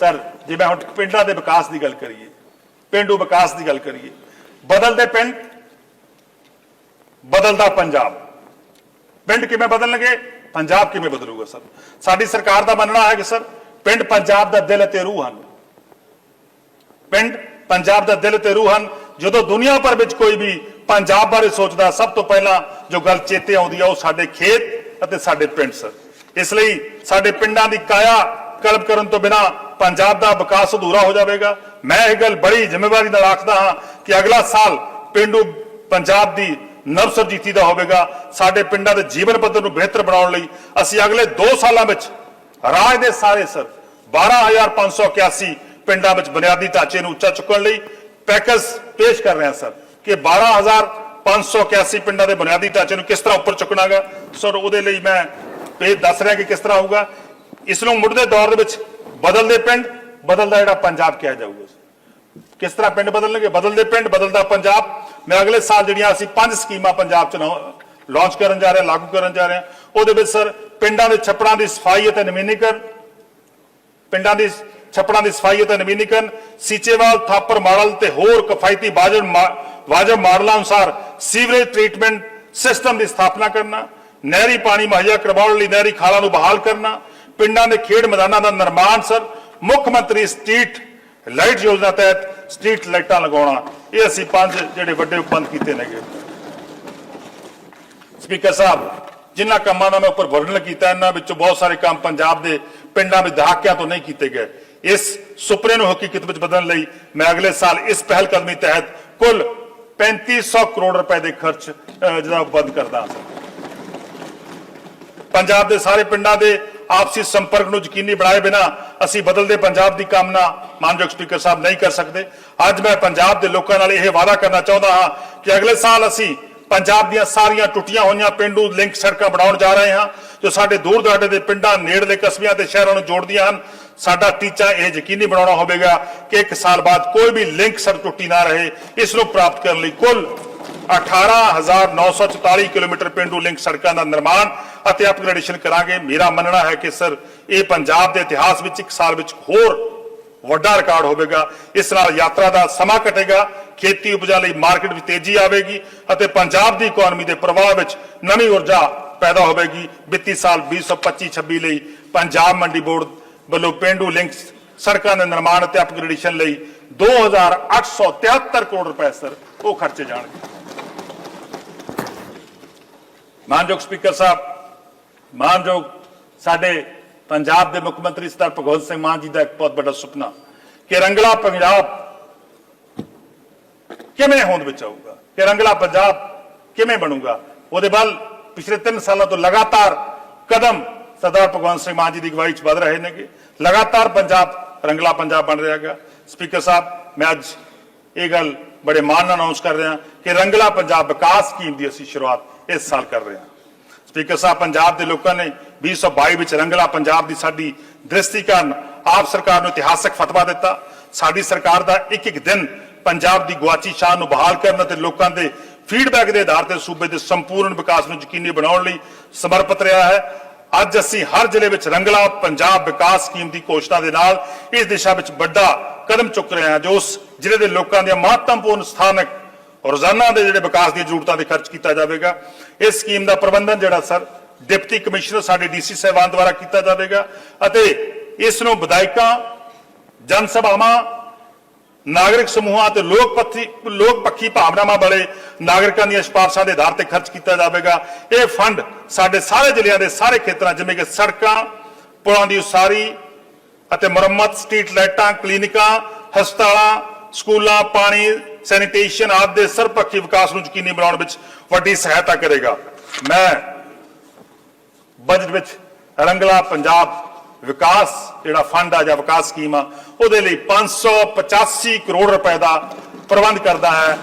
Sir, ਜੇ ਮੈਂ ਹੁਣ ਪਿੰਡਾਂ ਦੇ ਵਿਕਾਸ ਦੀ ਗੱਲ ਕਰੀਏ, ਪਿੰਡੂ ਵਿਕਾਸ ਦੀ ਗੱਲ ਕਰੀਏ, ਬਦਲਦੇ ਪਿੰਡ, ਬਦਲਦਾ ਪੰਜਾਬ। ਪਿੰਡ ਕਿਵੇਂ ਬਦਲਣਗੇ? ਪੰਜਾਬ ਕਿਵੇਂ ਬਦਲੂਗਾ ਸਰ? ਸਾਡੀ ਸਰਕਾਰ ਦਾ ਮੰਨਣਾ ਹੈ ਕਿ ਸਰ, ਪਿੰਡ ਪੰਜਾਬ ਦਾ ਦਿਲ ਅਤੇ ਰੂਹ ਹਨ। ਪਿੰਡ ਪੰਜਾਬ ਦਾ ਦਿਲ ਤੇ ਰੂਹ ਹਨ। ਜਦੋਂ ਦੁਨੀਆ ਭਰ ਵਿੱਚ ਕੋਈ ਵੀ ਪੰਜਾਬ ਬਾਰੇ ਸੋਚਦਾ, ਸਭ ਤੋਂ ਪਹਿਲਾਂ ਜੋ ਗੱਲ ਚੇਤੇ ਆਉਂਦੀ ਆ, ਉਹ ਸਾਡੇ ਖੇਤ ਅਤੇ ਸਾਡੇ ਪਿੰਡ, ਸਰ। ਇਸ ਲਈ ਸਾਡੇ ਪਿੰਡਾਂ ਦੀ ਕਾਇਆ ਕਲਪ ਕਰਨ ਤੋਂ ਬਿਨਾ ਪੰਜਾਬ ਦਾ ਵਿਕਾਸ ਅਧੂਰਾ ਹੋ ਜਾਵੇਗਾ। ਮੈਂ ਇਹ ਗੱਲ ਬੜੀ ਜ਼ਿੰਮੇਵਾਰੀ ਨਾਲ ਆਖਦਾ ਹਾਂ ਕਿ ਅਗਲਾ ਸਾਲ ਪਿੰਡੂ ਪੰਜਾਬ ਦੀ ਨਵਸਰਜੀਤੀ ਦਾ ਹੋਵੇਗਾ। ਸਾਡੇ ਪਿੰਡਾਂ ਦੇ ਜੀਵਨ ਪੱਧਰ ਨੂੰ ਬਿਹਤਰ ਬਣਾਉਣ ਲਈ ਅਸੀਂ ਅਗਲੇ 2 ਸਾਲਾਂ ਵਿੱਚ ਰਾਜ ਦੇ ਸਾਰੇ ਸਰ 12581 ਪਿੰਡਾਂ ਵਿੱਚ ਬੁਨਿਆਦੀ ਢਾਂਚੇ ਨੂੰ ਉੱਚਾ ਚੁੱਕਣ ਲਈ ਪੈਕੇਜ ਪੇਸ਼ ਕਰ ਰਹੇ ਹਾਂ ਸਰ ਕਿ 12581 ਪਿੰਡਾਂ ਦੇ ਬੁਨਿਆਦੀ ਢਾਂਚੇ ਨੂੰ ਕਿਸ ਤਰ੍ਹਾਂ ਉੱਪਰ ਚੁੱਕਣਾਗਾ। ਸਰ ਉਹਦੇ ਲਈ ਮੈਂ ਇਹ ਦੱਸ ਰਿਹਾ ਕਿ ਕਿਸ ਤਰ੍ਹਾਂ ਹੋਊਗਾ। ਇਸ ਨੂੰ ਮੁੱਢਲੇ ਦੌਰ ਦੇ ਵਿੱਚ ਬਦਲਦੇ ਪਿੰਡ, ਬਦਲਦਾ ਜਿਹੜਾ ਪੰਜਾਬ ਕਿਹਾ ਜਾਊਗਾ ਕਿਸ ਤਰ੍ਹਾਂ ਪਿੰਡ ਬਦਲਣਗੇ? ਬਦਲਦੇ ਪਿੰਡ, ਬਦਲਦਾ ਪੰਜਾਬ। ਮੈਂ ਅਗਲੇ ਸਾਲ ਜਿਹੜੀਆਂ ਅਸੀਂ ਪੰਜ ਸਕੀਮਾਂ ਪੰਜਾਬ ਚ ਲਾਂਚ ਕਰਨ ਜਾ ਰਹੇ, ਲਾਗੂ ਕਰਨ ਜਾ ਰਹੇ। ਉਹਦੇ ਵਿੱਚ ਸਰ ਪਿੰਡਾਂ ਦੇ ਛੱਪੜਾਂ ਦੀ ਸਫ਼ਾਈ ਅਤੇ ਨਵੀਨੀਕਰਨ, ਪਿੰਡਾਂ ਦੀ ਛੱਪੜਾਂ ਦੀ ਸਫ਼ਾਈ ਅਤੇ ਨਵੀਨੀਕਰਨ, ਸੀਚੇਵਾਲ, ਥਾਪਰ ਮਾਡਲ ਤੇ ਹੋਰ ਕਿਫਾਇਤੀ ਵਾਜਬ ਮਾ- ਵਾਜਬ ਮਾਡਲਾਂ ਅਨੁਸਾਰ ਸੀਵਰੇਜ ਟ੍ਰੀਟਮੈਂਟ ਸਿਸਟਮ ਦੀ ਸਥਾਪਨਾ ਕਰਨਾ, ਨਹਿਰੀ ਪਾਣੀ ਮੁਹੱਈਆ ਕਰਵਾਉਣ ਲਈ ਨਹਿਰੀ ਖਾਲਾਂ ਨੂੰ ਬਹਾਲ ਕਰਨਾ ਪਿੰਡਾਂ ਦੇ ਖੇਡ ਮੈਦਾਨਾਂ ਦਾ ਨਿਰਮਾਣ ਸਰ ਮੁੱਖ ਮੰਤਰੀ ਸਟਰੀਟ ਲਾਈਟ ਯੋਜਨਾ ਤਹਿਤ ਸਟਰੀਟ ਲਾਈਟਾਂ ਲਗਾਉਣਾ ਇਹ ਅਸੀਂ ਪੰਜ ਜਿਹੜੇ ਵੱਡੇ ਉਪਬੰਧ ਕੀਤੇ ਨੇਗੇ। ਸਪੀਕਰ ਸਾਹਿਬ ਜਿਨ੍ਹਾਂ ਕੰਮਾਂ ਦਾ ਮੈਂ ਉੱਪਰ ਵਰਣਨ ਕੀਤਾ ਇਹਨਾਂ ਵਿੱਚੋਂ ਬਹੁਤ ਸਾਰੇ ਕੰਮ ਪੰਜਾਬ ਦੇ ਪਿੰਡਾਂ ਵਿੱਚ ਦਹਾਕਿਆਂ ਤੋਂ ਨਹੀਂ ਕੀਤੇ ਗਏ। ਇਸ ਸੁਪਨੇ ਨੂੰ ਹਕੀਕਤ ਵਿੱਚ ਬਦਲਣ ਲਈ ਮੈਂ ਅਗਲੇ ਸਾਲ ਇਸ ਪਹਿਲ ਕਦਮੀ ਤਹਿਤ ਕੁੱਲ 3500 ਕਰੋੜ ਰੁਪਏ ਦੇ ਖਰਚ ਅਹ, ਜਿਹੜਾ ਬੰਦ ਕਰਦਾ ਹਾਂ। ਪੰਜਾਬ ਦੇ ਸਾਰੇ ਪਿੰਡਾਂ ਦੇ ਆਪਸੀ ਸੰਪਰਕ ਨੂੰ ਯਕੀਨੀ ਬਣਾਏ ਬਿਨਾ ਅਸੀਂ ਬਦਲਦੇ ਪੰਜਾਬ ਦੀ ਕਾਮਨਾ ਮਾਨਯੋਗ ਸਪੀਕਰ ਸਾਹਿਬ ਨਹੀਂ ਕਰ ਸਕਦੇ। ਅੱਜ ਮੈਂ ਪੰਜਾਬ ਦੇ ਲੋਕਾਂ ਨਾਲ ਇਹ ਵਾਅਦਾ ਕਰਨਾ ਚਾਹੁੰਦਾ ਹਾਂ ਕਿ ਅਗਲੇ ਸਾਲ ਅਸੀਂ ਪੰਜਾਬ ਦੀਆਂ ਸਾਰੀਆਂ ਟੁੱਟੀਆਂ ਹੋਈਆਂ ਪਿੰਡੂ ਲਿੰਕ ਸੜਕਾਂ ਬਣਾਉਣ ਜਾ ਰਹੇ ਹਾਂ, ਜੋ ਸਾਡੇ ਦੂਰ ਦਰਾਡੇ ਦੇ ਪਿੰਡਾਂ, ਨੇੜਲੇ ਕਸਬਿਆਂ ਤੇ ਸ਼ਹਿਰਾਂ ਨੂੰ ਜੋੜਦੀਆਂ ਹਨ। ਸਾਡਾ ਟੀਚਾ ਇਹ ਯਕੀਨੀ ਬਣਾਉਣਾ ਹੋਵੇਗਾ ਕਿ ਇੱਕ ਸਾਲ ਬਾਅਦ ਕੋਈ ਵੀ ਲਿੰਕ ਸੜਕ ਟੁੱਟੀ ਨਾ ਰਹੇ, ਇਸ ਨੂੰ ਪ੍ਰਾਪਤ ਕਰਨ ਲਈ ਕੁੱਲ 18944 ਕਿਲੋਮੀਟਰ ਪਿੰਡੂ ਲਿੰਕ ਸੜਕਾਂ ਦਾ ਨਿਰਮਾਣ ਅਤੇ ਅਪਗ੍ਰੇਡੇਸ਼ਨ ਕਰਾਂਗੇ। ਮੇਰਾ ਮੰਨਣਾ ਹੈ ਕਿ ਸਰ, ਇਹ ਪੰਜਾਬ ਦੇ ਇਤਿਹਾਸ ਵਿੱਚ ਇੱਕ ਸਾਲ ਵਿੱਚ ਹੋਰ ਵੱਡਾ ਰਿਕਾਰਡ ਹੋਵੇਗਾ। ਇਸ ਨਾਲ ਯਾਤਰਾ ਦਾ ਸਮਾਂ ਘਟੇਗਾ, ਖੇਤੀ ਉਪਜਾਂ ਲਈ ਮਾਰਕੀਟ ਵਿੱਚ ਤੇਜ਼ੀ ਆਵੇਗੀ ਅਤੇ ਪੰਜਾਬ ਦੀ ਇਕਨੋਮੀ ਦੇ ਪ੍ਰਵਾਹ ਵਿੱਚ ਨਵੀਂ ਊਰਜਾ ਪੈਦਾ ਹੋਵੇਗੀ। ਵਿੱਤੀ ਸਾਲ 2025-26 ਲਈ ਪੰਜਾਬ ਮੰਡੀ ਬੋਰਡ ਵੱਲੋਂ ਪਿੰਡੂ ਲਿੰਕ ਸੜਕਾਂ ਦੇ ਨਿਰਮਾਣ ਅਤੇ ਅਪਗ੍ਰੇਡੇਸ਼ਨ ਲਈ 2873 ਕਰੋੜ ਰੁਪਏ ਸਰ, ਉਹ ਖਰਚੇ ਜਾਣਗੇ। ਮਾਨਯੋਗ ਸਪੀਕਰ ਸਾਹਿਬ, ਮਾਨਯੋਗ ਸਾਡੇ ਪੰਜਾਬ ਦੇ ਮੁੱਖ ਮੰਤਰੀ ਸਰਦਾਰ ਭਗਵੰਤ ਸਿੰਘ ਮਾਨ ਜੀ ਦਾ ਇੱਕ ਬਹੁਤ ਵੱਡਾ ਸੁਪਨਾ ਕਿ ਰੰਗਲਾ ਪੰਜਾਬ ਕਿਵੇਂ ਹੋਂਦ ਵਿੱਚ ਆਊਗਾ, ਕਿ ਰੰਗਲਾ ਪੰਜਾਬ ਕਿਵੇਂ ਬਣੂਗਾ। ਉਹਦੇ ਵੱਲ ਪਿਛਲੇ 3 ਸਾਲਾਂ ਤੋਂ ਲਗਾਤਾਰ ਕਦਮ ਸਰਦਾਰ ਭਗਵੰਤ ਸਿੰਘ ਮਾਨ ਜੀ ਦੀ ਅਗਵਾਈ 'ਚ ਵਧ ਰਹੇ ਨੇਗੇ। ਲਗਾਤਾਰ ਪੰਜਾਬ, ਰੰਗਲਾ ਪੰਜਾਬ ਬਣ ਰਿਹਾ ਹੈਗਾ। ਸਪੀਕਰ ਸਾਹਿਬ, ਮੈਂ ਅੱਜ ਇਹ ਗੱਲ ਬੜੇ ਮਾਣ ਨਾਲ ਅਨਾਉਂਸ ਕਰ ਰਿਹਾ ਕਿ ਰੰਗਲਾ ਪੰਜਾਬ ਵਿਕਾਸ ਸਕੀਮ ਦੀ ਅਸੀਂ ਸ਼ੁਰੂਆਤ ਇਸ ਸਾਲ ਕਰ ਰਹੇ ਹਾਂ। ਸਪੀਕਰ ਸਾਹਿਬ, ਪੰਜਾਬ ਦੇ ਲੋਕਾਂ ਨੇ 2022 ਵਿੱਚ ਰੰਗਲਾ ਪੰਜਾਬ ਦੀ ਸਾਡੀ ਦ੍ਰਿਸ਼ਟੀਕਰਨ ਆਪ ਸਰਕਾਰ ਨੂੰ ਇਤਿਹਾਸਕ ਫਤਵਾ ਦਿੱਤਾ। ਸਾਡੀ ਸਰਕਾਰ ਦਾ ਇੱਕ ਇੱਕ ਦਿਨ ਪੰਜਾਬ ਦੀ ਗੁਆਚੀ ਸ਼ਾਨ ਨੂੰ ਬਹਾਲ ਕਰਨ ਅਤੇ ਲੋਕਾਂ ਦੇ ਫੀਡਬੈਕ ਦੇ ਆਧਾਰ ਤੇ ਸੂਬੇ ਦੇ ਸੰਪੂਰਨ ਵਿਕਾਸ ਨੂੰ ਯਕੀਨੀ ਬਣਾਉਣ ਲਈ ਸਮਰਪਿਤ ਰਿਹਾ ਹੈ। ਅੱਜ ਅਸੀਂ ਹਰ ਜ਼ਿਲ੍ਹੇ ਵਿੱਚ ਰੰਗਲਾ ਪੰਜਾਬ ਵਿਕਾਸ ਸਕੀਮ ਦੀ ਘੋਸ਼ਣਾ ਦੇ ਨਾਲ ਇਸ ਦਿਸ਼ਾ ਵਿੱਚ ਵੱਡਾ ਕਦਮ ਚੁੱਕ ਰਹੇ ਹਾਂ, ਜੋ ਉਸ ਜ਼ਿਲ੍ਹੇ ਦੇ ਲੋਕਾਂ ਦੀਆਂ ਮਹੱਤਵਪੂਰਨ ਸਥਾਨਕ ਰੋਜ਼ਾਨਾ ਦੇ ਜਿਹੜੇ ਵਿਕਾਸ ਦੀਆਂ ਜ਼ਰੂਰਤਾਂ ਤੇ ਖਰਚ ਕੀਤਾ ਜਾਵੇਗਾ, ਇਸ ਸਕੀਮ ਦਾ ਪ੍ਰਬੰਧਨ ਜਿਹੜਾ ਸਰ, ਡਿਪਟੀ ਕਮਿਸ਼ਨਰ ਸਾਡੇ ਡੀਸੀ ਸਾਹਿਬਾਨ ਦੁਆਰਾ ਕੀਤਾ ਜਾਵੇਗਾ ਅਤੇ ਇਸ ਨੂੰ ਵਿਧਾਇਕਾਂ, ਜਨ ਸਭਾਵਾਂ, ਨਾਗਰਿਕ ਸਮੂਹਾਂ ਤੇ ਲੋਕ ਪੱਖੀ ਲੋਕ ਪੱਖੀ ਭਾਵਨਾਵਾਂ ਵਾਲੇ ਨਾਗਰਿਕਾਂ ਦੀਆਂ ਸਿਫਾਰਸ਼ਾਂ ਦੇ ਆਧਾਰ ਤੇ ਖਰਚ ਕੀਤਾ ਜਾਵੇਗਾ। ਇਹ ਫੰਡ ਸਾਡੇ ਸਾਰੇ ਜ਼ਿਲ੍ਹਿਆਂ ਦੇ ਸਾਰੇ ਖੇਤਰਾਂ, ਜਿਵੇਂ ਕਿ ਸੜਕਾਂ, ਪੁਲਾਂ ਦੀ ਉਸਾਰੀ ਅਤੇ ਮੁਰੰਮਤ, ਸਟਰੀਟ ਲਾਈਟਾਂ, ਕਲੀਨਿਕਾਂ, ਹਸਪਤਾਲਾਂ, ਸਕੂਲਾਂ, ਪਾਣੀ ਸੈਨੀਟੇਸ਼ਨ ਆਦਿ ਦੇ ਸਰਪੱਖੀ ਵਿਕਾਸ ਨੂੰ ਯਕੀਨੀ ਬਣਾਉਣ ਵਿੱਚ ਵੱਡੀ ਸਹਾਇਤਾ ਕਰੇਗਾ। ਮੈਂ ਬਜਟ ਵਿੱਚ ਰੰਗਲਾ ਪੰਜਾਬ ਵਿਕਾਸ, ਜਿਹੜਾ ਫੰਡ ਆ ਜਾਂ ਵਿਕਾਸ ਸਕੀਮ ਆ, ਉਹਦੇ ਲਈ 585 ਕਰੋੜ ਰੁਪਏ ਦਾ ਪ੍ਰਬੰਧ ਕਰਦਾ ਹੈ।